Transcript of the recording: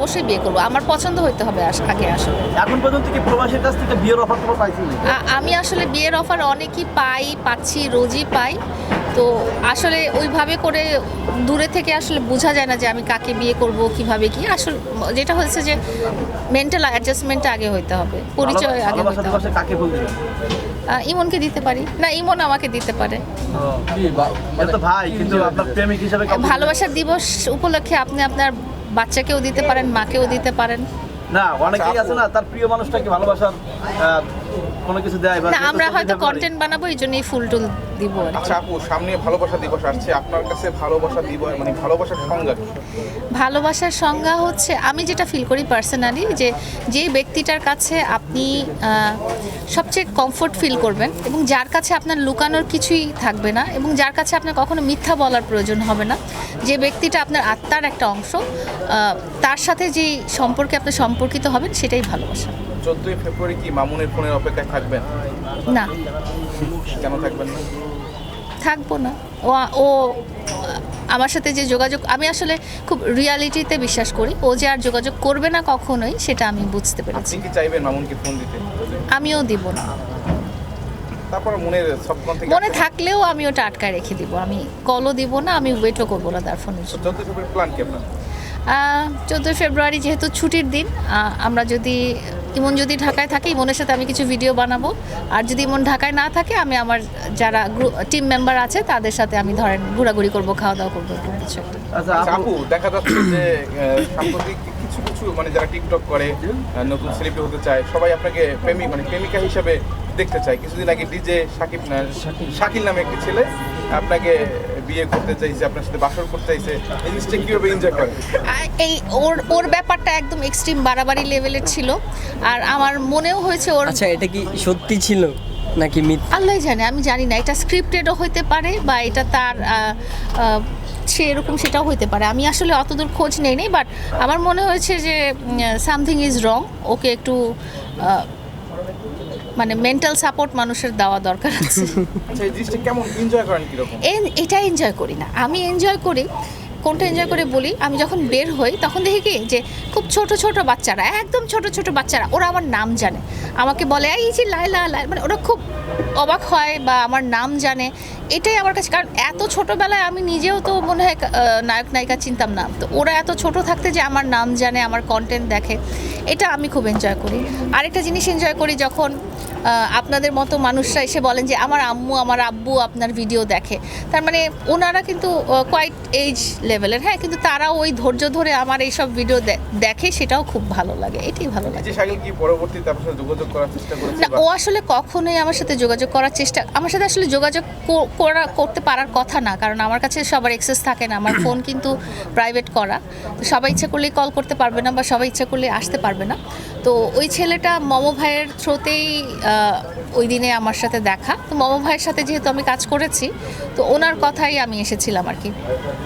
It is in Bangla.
অবশ্যই বিয়ে করব। আমার পছন্দ হইতে হবে আগে আসলে। এখন পর্যন্ত কি প্রবাসীর কাছ থেকে বিয়ের অফার পাইছেন আমি আসলে বিয়ের অফার অনেকই পাই পাচ্ছি রোজই পাই। তো আসলে ওইভাবে করে দূরে থেকে আসলে বোঝা যায় না যে আমি কাকে বিয়ে করব কীভাবে কি। আসলে যেটা হচ্ছে যে মেন্টাল অ্যাডজাস্টমেন্টটা আগে হইতে হবে। পরিচয় আগে হইতে হবে। কাকে বলতে ইমনকে দিতে পারি। না ইমন আমাকে দিতে পারে। ভালোবাসার দিবস উপলক্ষে আপনি আপনার বাচ্চাকেও দিতে পারেন মাকেও দিতে পারেন। না অনেকেই আছে না তার প্রিয় মানুষটাকে ভালোবাসার কোনো কিছু দেয় না আমরা হয়তো কন্টেন্ট বানাবো এই জন্যই ফুল টুল দিব আচ্ছা আপু সামনে ভালোবাসা দিবস আসছে। আপনার কাছে ভালোবাসা দিবস মানে ভালোবাসার সংজ্ঞা? ভালোবাসার সংজ্ঞা হচ্ছে আমি যেটা ফিল করি পার্সোনালি যে যে ব্যক্তিটার কাছে আপনি সবচেয়ে কমফোর্ট ফিল করবেন এবং যার কাছে আপনার লুকানোর কিছুই থাকবে না এবং যার কাছে আপনার কখনো মিথ্যা বলার প্রয়োজন হবে না। যে ব্যক্তিটা আপনার আত্মার একটা অংশ তার সাথে যেই সম্পর্কে আপনি সম্পর্কিত হবেন সেটাই ভালোবাসা। চোদ্দই ফেব্রুয়ারি কি মামুনের ফোনের অপেক্ষায় থাকবেন? না। কেন থাকবেন না? থাকব না। ও ও আমার সাথে যে যোগাযোগ আমি আসলে খুব রিয়ালিটিতে বিশ্বাস করি। ও যে আর যোগাযোগ করবে না কখনোই সেটা আমি বুঝতে পেরেছি। আমিও দিব না। মনে থাকলেও আমি ওটা আটকায় রেখে দিব। আমি কলও দিব না আমি ওয়েটও করব না তার ফোনের জন্য। চোদ্দোই ফেব্রুয়ারি যেহেতু ছুটির দিন আমরা যদি ইমন যদি ঢাকায় থাকে ইমনের সাথে আমি কিছু ভিডিও বানাবো। আর যদি ইমন ঢাকায় না থাকে আমি আমার যারা টিম মেম্বার আছে তাদের সাথে আমি ধরেন ঘোরাঘুরি করব খাওয়া দাওয়া করব কিছু একটা। আচ্ছা আচ্ছা, আপু দেখা যাচ্ছে যে সাম্প্রতিক কিছু কিছু মানে যারা টিকটক করে নতুন সেলিব্রিটি হতে চায় সবাই আপনাকে প্রেমিক মানে প্রেমিকা হিসাবে দেখতে চায়। কিছুদিন আগে ডিজে সাকিব শাকিল নামে একটি ছেলে আপনাকে বিয়ে করতে চাইছে আপনার সাথে বাসর করতে চাইছে এই জিনিসটা কীভাবে এনজয় করে এই ওর ওর ব্যাপারটা একদম এক্সট্রিম বাড়াবাড়ি লেভেলের ছিল। আর আমার মনেও হয়েছে ওর আচ্ছা এটা কি সত্যি ছিল নাকি মিথ্যা? আল্লাহ জানে আমি জানি না এটা স্ক্রিপ্টেডও হইতে পারে বা এটা তার সে এরকম সেটাও হইতে পারে। আমি আসলে অতদূর খোঁজ নেই নেই বাট আমার মনে হয়েছে যে সামথিং ইজ রং ওকে একটু মানে মেন্টাল সাপোর্ট মানুষের দেওয়া দরকার আছে। আচ্ছা এটা এনজয় করি না। আমি এনজয় করি কোনটা এনজয় করে বলি আমি যখন বের হই তখন দেখি কি যে খুব ছোট ছোট বাচ্চারা একদম ছোট ছোট বাচ্চারা ওরা আমার নাম জানে। আমাকে বলে এই যে লাইলা লাই মানে ওরা খুব অবাক হয় বা আমার নাম জানে। এটাই আমার কাছে। কারণ এত ছোটোবেলায় আমি নিজেও তো মনে হয় নায়ক নায়িকা চিনতাম না। তো ওরা এত ছোট থাকতে যে আমার নাম জানে আমার কন্টেন্ট দেখে এটা আমি খুব এনজয় করি। আরেকটা জিনিস এনজয় করি যখন আপনাদের মতো মানুষরা এসে বলেন যে আমার আম্মু আমার আব্বু আপনার ভিডিও দেখে। তার মানে ওনারা কিন্তু কোয়াইট এজ লেভেলের হ্যাঁ কিন্তু তারাও ওই ধৈর্য ধরে আমার এইসব ভিডিও দেখে সেটাও খুব ভালো লাগে। এটাই ভালো লাগে। না ও আসলে কখনোই আমার সাথে যোগাযোগ করার চেষ্টা আমার সাথে আসলে যোগাযোগ করা, করতে পারার কথা না, কারণ আমার কাছে সবার এক্সেস থাকে না, আমার ফোন কিন্তু প্রাইভেট করা। তো সবাই ইচ্ছা করলেই কল করতে পারবে না বা সবাই ইচ্ছা করলে আসতে পারবে না। তো ওই ছেলেটা মম ভাইয়ের থ্রোতেই ওই দিনে আমার সাথে দেখা। তো মম ভাইয়ের সাথে যেহেতু আমি কাজ করেছি, তো ওনার কথাই আমি এসেছিলাম আর কি।